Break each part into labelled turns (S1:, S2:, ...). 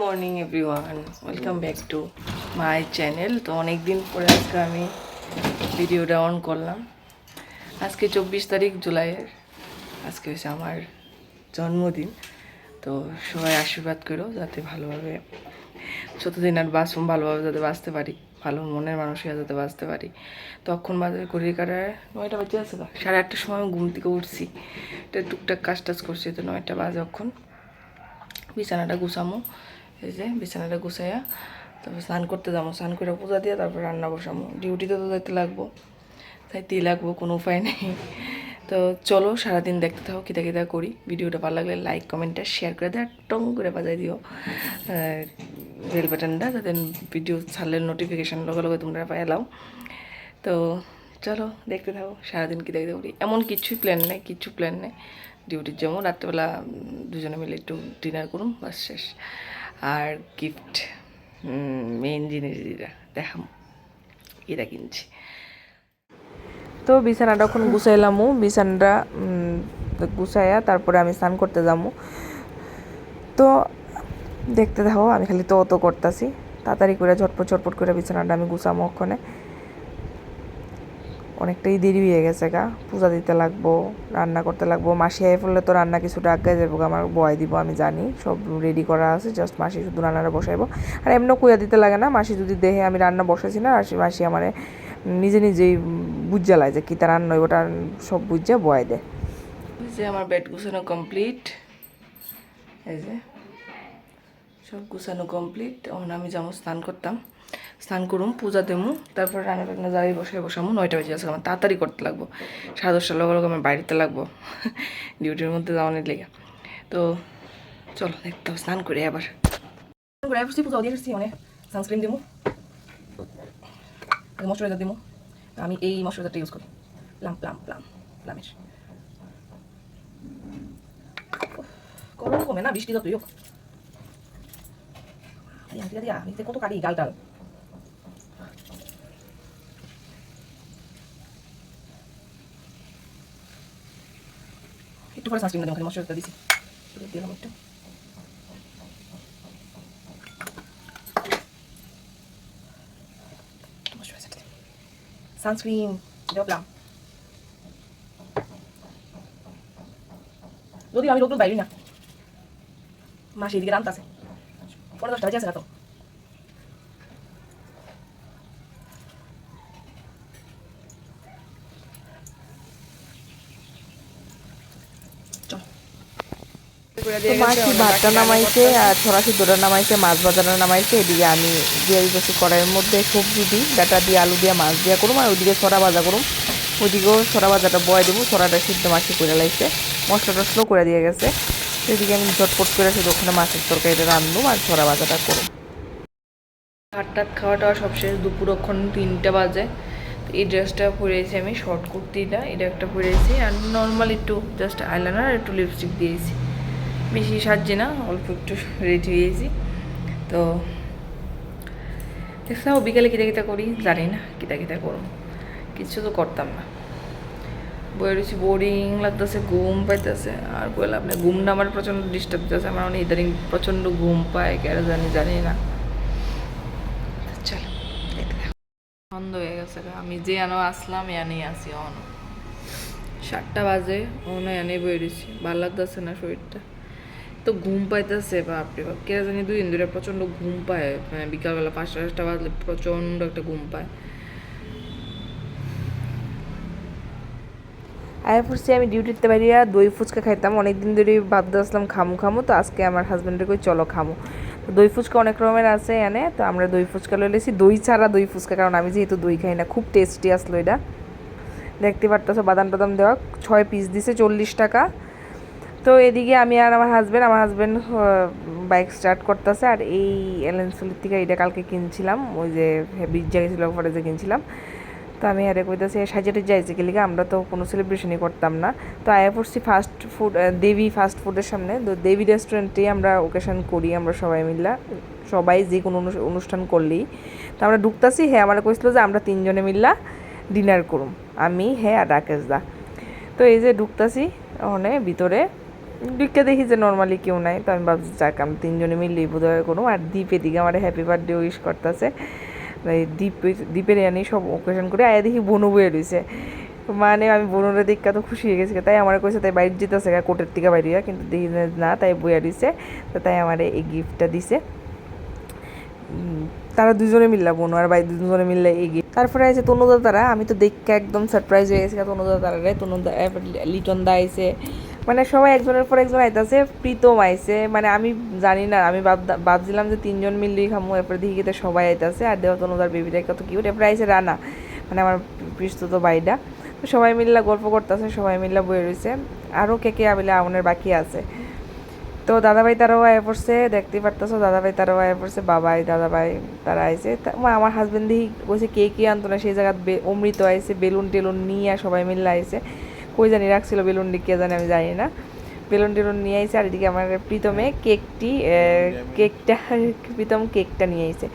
S1: Morning everyone welcome back to my channel তো অনেক দিন পরে আজকে আমি ভিডিওটা অন করলাম। আজকে চব্বিশ তারিখ, জুলাইয়ের। আজকে হচ্ছে আমার জন্মদিন। তো সবাই আশীর্বাদ করো যাতে ভালোভাবে, যতদিন আর বাঁচব ভালোভাবে যাতে বাঁচতে পারি, ভালো মনের মানুষের যাতে বাঁচতে পারি। তখন বাজে ঘড়ি কাটায় নয়টা বাজে আছে। সাড়ে আটটার সময় আমি ঘুম থেকে উঠছি। এটা টুকটাক কাজ টাজ করছি, তো নয়টা বাজে তখন বিছানাটা গুছামো। এই যে বিছানাটা গুছাইয়া তারপর স্নান করতে যাব। স্নান করে পূজা দিয়ে তারপর রান্না বসামো ডিউটিতে তো যাইতে লাগবো যাইতেই লাগবো, কোনো উপায় নেই। তো চলো সারাদিন দেখতে থাকো, কিতা কিতা করি। ভিডিওটা ভালো লাগলে লাইক কমেন্টটা শেয়ার করে দেয় টং করে বাজাই দিও। বেল বাটনটা যাতে ভিডিও ছাড়লে নোটিফিকেশান লগে লগে তোমরা পাইলাও তো চলো দেখতে থাকো, সারাদিন কী দেখতে করি। এমন কিছুই প্ল্যান নেই কিচ্ছু প্ল্যান নেই। ডিউটির যেমন রাত্রেবেলা দুজনে মিলে একটু ডিনার করুন বাস শেষ। আর গিফট মেন জিনিস যেটা, দেখাম, এটা কিনছি। তো বিছানাটা এখন গুছাইলামও বিছানাটা গুছাইয়া তারপরে আমি স্নান করতে যাব তো দেখতে দেখো আমি খালি তো অত করতেছি। তাড়াতাড়ি করে ঝটপট ঝটপট করে বিছানাটা আমি গুছামো ওখানে। অনেকটাই দেরি হয়ে গেছে গা। পূজা দিতে লাগবো, রান্না করতে লাগবো। মাসি আয় ফেললে তো রান্না কিছুটা আগে যাব আমার বয় দিব, আমি জানি। সব রেডি করা আছে জাস্ট মাসি শুধু রান্নাটা বসাইবো। আর এমনও কুয়া দিতে লাগে না, মাসি যদি দেহে আমি রান্না বসাইছি না মাসি মাসি আমার নিজে নিজেই বুঝা লাগে যে কী তার রান্না ওটা সব বুঝা বয় দেয় যে আমার বেড গুছানো কমপ্লিট এই যে, সব গুছানো কমপ্লিট এখন আমি যেমন স্নান করতাম। স্নান করুম, পূজা দেবো তারপর রান্না টান্না যাই বসে বসামো, নয়টা বেজে আসে আমার তাড়াতাড়ি করতে লাগবো। সাড়ে দশটার লগে আমার বাড়িতে লাগবো, ডিউটির মধ্যে যাওয়ানোর লেগে। তো চলো, দেখতে স্নান করে আবার। পূজা দিয়ে আসছি মানে সানস্ক্রিন দিবো ময়শ্চারাইজার দিবো আমি এই ময়শ্চারাইজারটা ইউজ করি। প্লাম প্লাম প্লাম, প্লামের। গরম কমে না, বৃষ্টি দিয়া দিয়া কত কাটি গাল একটু পরে সানস্ক্রিন খালি মশলাটা দিছি। দিলাম একটু। সানস্ক্রিন দেখলাম যদি আমি রোদ বাইরি না। মাসি এদিকে রান্তাছে পরে দশটা বাজে আছে তো মাছি ভাতটা নামাইছে আর ছড়া সিদ্ধটা নামাইছে মাছ ভাজাটা নামাইছে এদিকে আমি দিয়ে দিতেছি কড়াইয়ের মধ্যে সবজি দিই ডাটা দিয়ে আলু দিয়ে মাছ দিয়া করুম আর ওইদিকে ছড়া ভাজা করুম। ওইদিকেও ছড়া ভাজাটা বয় দেবো ছড়াটা সিদ্ধ মাছি করে লাইছে মশলা টসলাও করে দিয়ে গেছে। এদিকে আমি ঝটপট করে শুধু ওখানে মাছের তরকারিটা রান্ধবো আর ছড়া ভাজাটা করুম। ভাত টাত খাওয়া টাওয়া সব শেষ দুপুরক্ষণ তিনটা বাজে। এই ড্রেসটা পরেছি আমি শর্ট কুর্তিটা এটা একটা পরেছি। আর নর্মাল একটু জাস্ট আইলাইনার আর একটু লিপস্টিক দিয়েছি। বেশি সাজছি না, অল্প একটু রেডি হয়েছি। তো দেখছ বিকালে কিতা কিতা করি, জানি না কিতা কিতা করুম কিছু তো করতাম না। বই রয়েছি, বোরিং লাগতেছে, ঘুম পাইতেছে। আর কইলে আপনি ঘুমটা আমার প্রচণ্ড ডিস্টার্ব দিতেছে, আমার অনেক ইদানিং প্রচণ্ড ঘুম পায় কেন জানি জানি না। চলো বন্ধ হয়ে গেছে আমি যে আনো আসলাম এনেই আসি, অন। সাতটা বাজে, অনে এনে বই রয়েছি, ভালো লাগতেছে না শরীরটা। ঘুম পাইতেছে, বাপরে বাপ। কে জানি দুই দিন ধরে প্রচণ্ড ঘুম পায় মানে বিকালবেলা পাঁচটা পাঁচটা বাজলে প্রচণ্ড একটা ঘুম পায়। আয়া পড়ছি আমি ডিউটিতে বাইরিয়া দই ফুচকা খাইতাম। অনেক দিন ধরে ভাবতে আসলাম খামু খামু, তো আজকে আমার হাজব্যান্ডের কই চলো খামু। তো দই ফুচকা অনেক রকমের আছে এনে, তো আমরা দই ফুচকা লইলেছি দই ছাড়া দই ফুচকা, কারণ আমি যেহেতু দই খাই না, খুব টেস্টি আসলো এটা। দেখতে পারতেছো বাদাম টাদাম দেওয়া, ছয় পিস দিছে, চল্লিশ টাকা। তো এদিকে আমি আর আমার হাজব্যান্ড আমার হাজব্যান্ড বাইক স্টার্ট করতেছে আর এই এলেন্সুলির থেকে এটা কালকে কিনছিলাম, ওই যে বিচ গেছিল পরে যে কিনছিলাম। তো আমি আরে কইতাছি সাজাতে যাইছি লিগা আমরা তো কোনো সেলিব্রেশনই করতাম না। তো আয়া পড়ছি ফাস্ট ফুড দেবী ফাস্ট ফুডের সামনে। তো দেবী রেস্টুরেন্টেই আমরা ওকেশন করি, আমরা সবাই মিলা সবাই যে কোনো অনু- অনুষ্ঠান করলেই। তো আমরা ঢুকতাছি হ্যাঁ আমার কইছিল যে আমরা তিনজনে মিল্লা ডিনার করুম। আমি হ্যাঁ আর রাকেশ দা। তো এই যে ঢুকতাছি, ওখানে ভিতরে।
S2: দিকটা দেখি যে নর্মালি কেউ নাই, তো আমি ভাবছি, যাক, আমি তিনজনে মিললেই বোধ হয় কোনো আর দ্বীপ এদিকে আমার হ্যাপি বার্থডে উইশ করতেছে। দ্বীপ দ্বীপের আনি সব ওকেশন করে আয়া দেখি বনু বয়ে রয়েছে। মানে আমি বনুরে দিকটা তো খুশি হয়ে গেছি তাই আমার কইছে, তাই বাইরে যেতেছে কোটের থেকে বাইরে কিন্তু দেখি না, তাই বইয়া দিছে তো তাই আমার এই গিফটটা দিছে। তারা দুজনে মিললা বোন আর ভাই দুজনে মিললে এই এগিয়ে তারপরে আছে তনুদা তারা আমি তো দেখে একদম সারপ্রাইজ হয়ে গেছি তনুদা তারা রে তনুদা লিটন দা আইছে। মানে সবাই একজনের পর একজন আইতাছে, প্রীতম আইছে। মানে আমি জানি না, আমি ভাব ভাবছিলাম যে তিনজন মিললেই খামো এরপরে তো সবাই আইতাছে। আর দেওয়া তনুদার বেবিটা কত কিউট এরপরে আইছে রানা মানে আমার প্রস্তুত বাইডা তো সবাই মিল্লা গল্প করতেছে, সবাই মিল্লা বয়ে রয়েছে আরও কে কে আবিলে আমনের বাকি আছে। তো দাদাভাই তারাও আয় পড়ছে দেখতেই পারতেছো, দাদাভাই তারাও আয় পড়ছে, বাবাই, দাদাভাই তারা আইছে। আমার হাজবেন্ড দেখি বলছে কে কি আনতো না? সেই জায়গায় অমৃত আইছে, বেলুন টেলুন নিয়ে সবাই মিলে আইছে। কই জানি রাখছিল বেলুন কে জানি আমি জানি না। বেলুন টেলুন নিয়ে আইছে, আর এদিকে আমার প্রীতমে কেকটি কেকটা, প্রীতম কেকটা নিয়ে আইছে।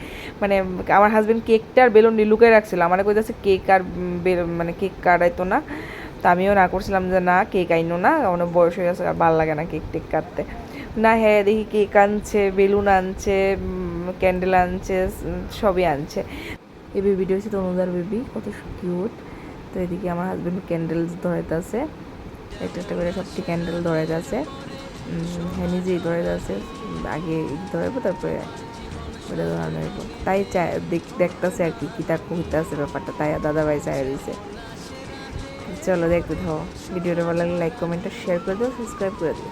S2: মানে আমার হাজবেন্ড কেকটা আর বেলুন লুকাই রাখছিল। আমার কইতাছে কেক আর মানে কেক কাটাইতো না। তা আমিও না করছিলাম যে না, কেক আইনো না অনেক বয়স হয়ে গেছে, আর ভালো লাগে না কেক টেক কাটতে। না হ্যাঁ দেখি কেক আনছে, বেলুন আনছে ক্যান্ডেল আনছে, সবই আনছে। এই বেবিটা হচ্ছে তনুদার বেবি? কত কিউট তো এদিকে আমার হাজবেন্ড ক্যান্ডেলস ধরাইতেছে। একটা একটা করে সবটি ক্যান্ডেল ধরাইতেছে। হ্যাঁ নিজেই ধরাইতেছে। আগে ধরাইবো, তারপরে ওটা ধরানো হইব। তাই চাই দেখতেছে আর কি, কী তা কইতেছে ব্যাপারটা। তাই দাদাভাই চাই রয়েছে চলো দেখতে থাকো ভিডিওটা ভালো লাগলে লাইক কমেন্ট আর শেয়ার করে দিও সাবস্ক্রাইব করে দিও।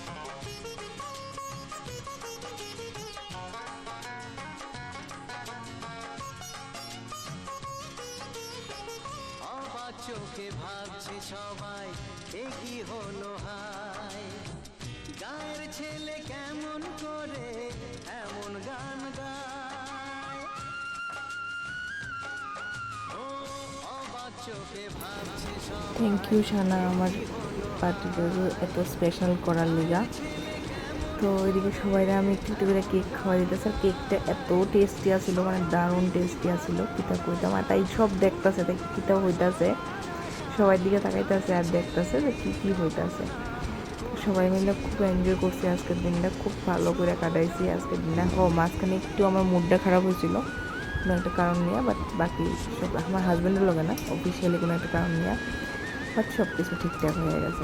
S3: চোখে ভাবছে সবাই এ কি হলো হায়? গায়ের ছেলে কেমন করে এমন গান গায়? চোখে ভাবছে সবাই
S2: থ্যাংক ইউ শানা আমার পার্টিটা এত স্পেশাল করার লিগা। তো এদিকে সবাই আমি একটু একটু করে কেক খাওয়া দিতেছে। আর কেকটা এত টেস্টি আছিল মানে দারুণ টেস্টি আছিল কিতা কইতাম। আর তাই সব দেখতেছে তাই কিতা হইতাছে। সবার দিকে তাকাইতেছে আর দেখতেছে যে কী কী হইতাছে। সবাই মিলে খুব এনজয় করছি আজকের দিনটা, খুব ভালো করে কাটাইছি আজকের দিনটা। হ মাঝখানে একটু আমার মুডটা খারাপ হয়েছিল, কোনো একটা কারণ নিয়ে বাট বাকি সব আমার হাজব্যান্ডের লগে না অফিসিয়ালি কোনো একটা কারণ নিয়ে। বাট সব কিছু ঠিকঠাক হয়ে গেছে।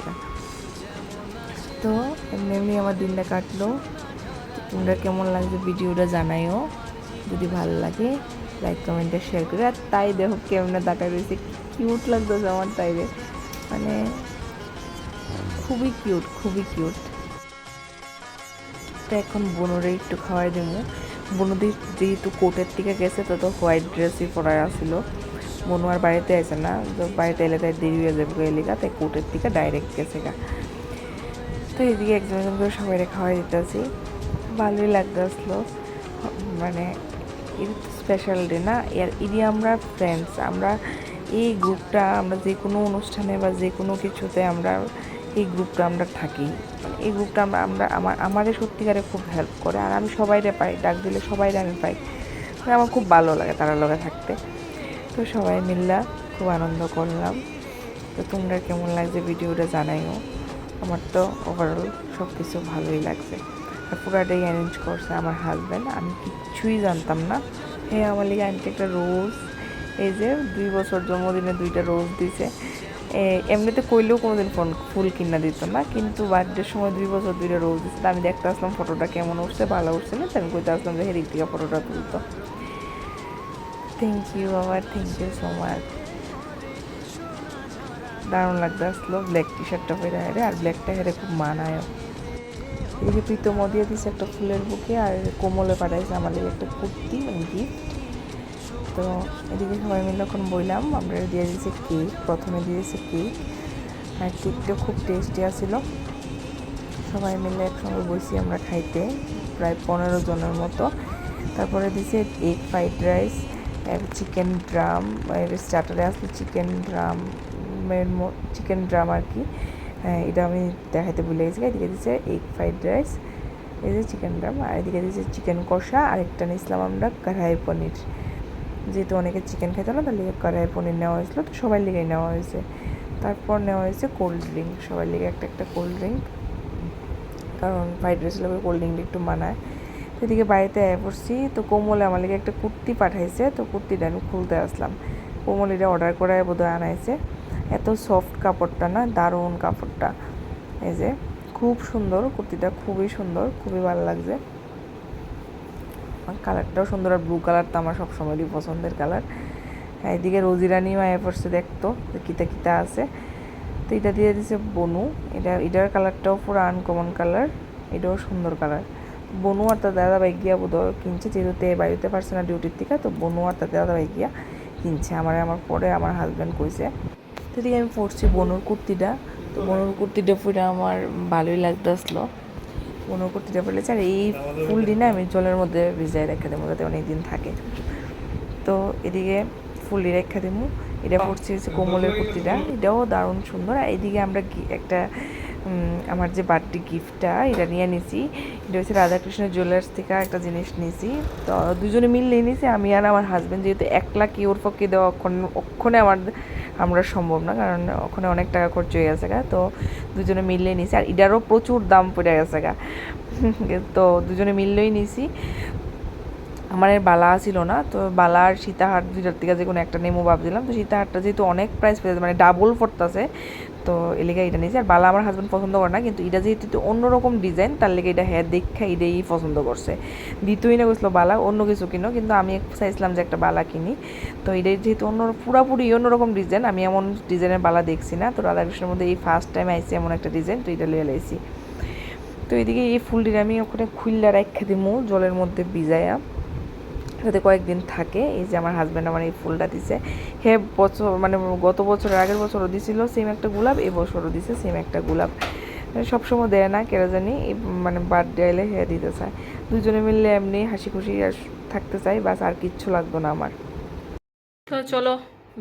S2: তো এমনি এমনি আমার দিনটা কাটলো। তোমরা কেমন লাগছে ভিডিওটা জানাইও। যদি ভালো লাগে লাইক কমেন্টে শেয়ার করে। আর তাই দেখো কেমনে তাকায় রয়েছে কিউট লাগতেছে আমার তাইরে। মানে খুবই কিউট খুবই কিউট তো এখন বনুরে একটু খাওয়াই দেবো। বনুদি যেহেতু কোর্টের থেকে গেছে, তো তো হোয়াইট ড্রেসই পরায় আসছিল বনু আর বাড়িতে আছে না, তো বাড়িতে এলে তাই দেরি হয়ে যাবে এলিকা তাই কোর্টের থেকে ডাইরেক্ট গেছে গা। তো এদিকে একজন একজন করে সবাই খাওয়াই দিতেছি। ভালোই লাগতে আসলো। মানে স্পেশাল ডে না, এর ইডি আমরা ফ্রেন্ডস আমরা এই গ্রুপটা আমরা যে কোনো অনুষ্ঠানে বা যে কোনো কিছুতে আমরা এই গ্রুপটা আমরা থাকি। মানে এই গ্রুপটা আমরা আমরা, আমার, আমারে সত্যিকারে খুব হেল্প করে আর আমি সবাইরে পাই, ডাক দিলে সবাইরে আমি পাই। মানে আমার খুব ভালো লাগে তারা লগে থাকতে। তো সবাই মিললা খুব আনন্দ করলাম। তো তোমরা কেমন লাগছে ভিডিওটা জানাইও। আমার তো ওভারঅল সব কিছু ভালোই লাগছে। আর পুরাটাই অ্যারেঞ্জ করছে আমার হাজব্যান্ড আমি কিচ্ছুই জানতাম না। হ্যাঁ আমার লিগে আনতে একটা রোজ এই যে দুই বছর জন্মদিনে দুইটা রোজ দিছে। এমনিতে কইলেও কোনোদিন ফোন, ফুল কিনা দিত না, কিন্তু বার্থডের সময় দুই বছর দুইটা রোজ দিচ্ছে আমি দেখতে আসলাম ফটোটা কেমন উঠছে, ভালো উঠছে না আমি কইতে আসলাম যে হেরিক থেকে ফটোটা তুলতো। থ্যাংক ইউ আবার থ্যাংক ইউ সো মাচ দারুণ লাগতে আসলো ব্ল্যাক টি শার্টটা পরে হেরে, আর ব্ল্যাকটা হেরে খুব মানায় এদিকে প্রীতম দিয়ে দিছে একটা ফুলের বুকে, আর কোমলে পাঠাইছে লেগে একটা কুর্তি মানে গিফট তো এদিকে সবাই মিলে এখন বইলাম। আমরা দিয়ে দিয়েছি কেক প্রথমে দিয়েছি কেক আর কেকটা খুব টেস্টি আছিল। সবাই মিলে একসঙ্গে বসি আমরা খাইতে প্রায় পনেরো জনের মতো। তারপরে দিছে egg fried rice chicken drum স্টার্টারে আসলো চিকেন ড্রামের চিকেন ড্রাম আর কি। হ্যাঁ, এটা আমি দেখাতে ভুলে গেছি। এদিকে দিচ্ছে এগ ফ্রাইড রাইস এই যে চিকেন ড্রাম আর এদিকে দিচ্ছে চিকেন কষা আরেকটা নিয়েছিলাম আমরা কড়াই পনির। যেহেতু অনেকে চিকেন খেতে না, তাহলে কড়াই পনির নেওয়া হয়েছিল, তো সবার লিগেই নেওয়া হয়েছে। তারপর নেওয়া হয়েছে কোল্ড ড্রিঙ্ক সবার লিগে একটা একটা কোল্ড ড্রিঙ্ক কারণ ফ্রাইড রাইস লোকের কোল্ড ড্রিঙ্ক একটু মানায়। তো এদিকে বাড়িতে আয় পড়ছি, তো কোমলে আমার লিগে একটা কুর্তি পাঠাইছে, তো কুর্তিটা আমি খুলতে আসলাম। কোমল এটা অর্ডার করে বোধহয় আনাইছে। এত সফট কাপড়টা না, দারুণ কাপড়টা। এই যে, খুব সুন্দর, কুর্তিটা খুবই সুন্দর, খুবই ভালো লাগছে। কালারটাও সুন্দর আর ব্লু কালার তো আমার সবসময়ই পছন্দের কালার হ্যাঁ এদিকে রোজিরানি মায়া পড়ছে দেখতো কিতা কিতা আছে। তো এটা দিয়ে দিছে বনু। এটা, এটার কালারটাও পুরো আনকমন কালার এটাও সুন্দর কালার বনু আর তার দাদা ভাই গিয়া বোধ কিনছে, যেহেতু বাড়িতে পারছে না ডিউটির থেকে, তো বনু আর তার দাদা ভাই গিয়া কিনছে। আমার আমার পরে আমার হাজব্যান্ড কইছে। তো এদিকে আমি পড়ছি বনুর কুর্তিটা। তো বনুর কুর্তিটা পুরো আমার ভালোই লাগতে বনুর কুর্তিটা পরেছে আর এই ফুলটি না আমি জলের মধ্যে ভিজাই রেখে দেবো যাতে অনেক দিন থাকে। তো এদিকে ফুলটি রেখা দেবো। এটা পড়ছে হচ্ছে কোমলের কুর্তিটা। এটাও দারুণ সুন্দর। আর এদিকে আমরা একটা আমার যে বার্থডে গিফটটা, এটা নিয়ে নিছি। এটা হচ্ছে রাধাকৃষ্ণ জুয়েলার্স থেকে একটা জিনিস নিয়েছি তো দুজনে মিললেই নিয়েছি আমি আর আমার হাজব্যান্ড যেহেতু একলা কি ওর পক্ষে দেওয়া ওক্ষণে আমার আমরা সম্ভব না, কারণ ওখানে অনেক টাকা খরচ হয়ে গেছে গা, তো দুজনে মিললেই নিছি। আর এটারও প্রচুর দাম পড়ে গেছে গা। তো দুজনে মিললেই নিছি। আমার এর বালা ছিল না, তো বালা আর সীতাহাট দুইটার থেকে যে কোনো একটা নেমো ভাবছিলাম। তো সীতাহারটা যেহেতু অনেক প্রাইস পেয়েছে মানে ডাবল পড়তেছে তো এলাকা এটা নিয়েছি। আর বালা আমার হাজব্যান্ড পছন্দ করে না, কিন্তু এটা যেহেতু একটু অন্যরকম ডিজাইন তার লেগে এটা হ্যাঁ দেখা এটাই পছন্দ করছে। দ্বিতীয় না গেছিল বালা, অন্য কিছু কিনো, কিন্তু আমি চাইছিলাম যে একটা বালা কিনি। তো এটাই যেহেতু অন্য, পুরাপুরি অন্যরকম ডিজাইন আমি এমন ডিজাইনের বালা দেখছি না। তো রাধাকৃষ্ণের মধ্যে এই ফার্স্ট টাইম আইসি এমন একটা ডিজাইন তো এটা লিয়ে লাইছি। তো এদিকে এই ফুলটির আমি ওখানে খুললা রাখা দিমু জলের মধ্যে ভিজাইয়া যাতে কয়েকদিন থাকে। এই যে আমার হাজব্যান্ড আমার এই ফুলটা দিছে। হে বছর মানে গত বছর আগের বছরও দিছিল সেম একটা গোলাপ এবছরও বছরও দিছে সেম একটা গোলাপ। সবসময় দেয় না, কেরা জানি মানে বার্থডে এলে হে দিতে চায়। দুজনে মিললে এমনি হাসি খুশি থাকতে চাই, বাস আর কিচ্ছু লাগতো না আমার।
S1: তো চলো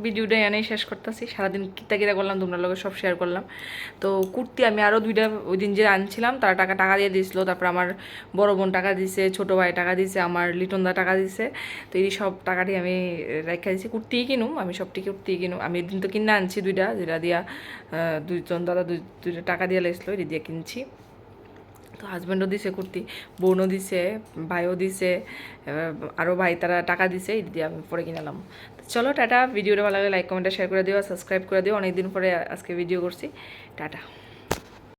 S1: ভিডিওটা এনেই শেষ করতেছি। সারাদিন কিতা কিতা করলাম, তোমরা লোকের সব শেয়ার করলাম। তো কুর্তি আমি আরও দুইটা ওই দিন যে আনছিলাম, তারা টাকা টাকা দিয়ে দিয়েছিলো। তারপর আমার বড় বোন টাকা দিছে, ছোটো ভাই টাকা দিছে, আমার লিটনদা টাকা দিছে। তো এই সব টাকাটি আমি রেখা দিছি কুর্তিই কিনুম, আমি সবটি কুর্তিই কিনুম। আমি এদিন তো কিনে আনছি দুইটা, যেটা দিয়া দুইজন দাদা দুই দুইটা টাকা দিয়ে লাইছিলো এটা দিয়ে কিনছি। তো হাজব্যান্ডও দিছে কুর্তি, বোনও দিছে, ভাইও দিছে আরও ভাই তারা টাকা দিছে, এই দিয়ে আমি পরে কিনালাম চলো, টাটা। ভিডিওটা ভালো লাগে লাইক কমেন্টটা শেয়ার করে দিও সাবস্ক্রাইব করে দিও। অনেকদিন পরে আজকে ভিডিও করছি। টাটা।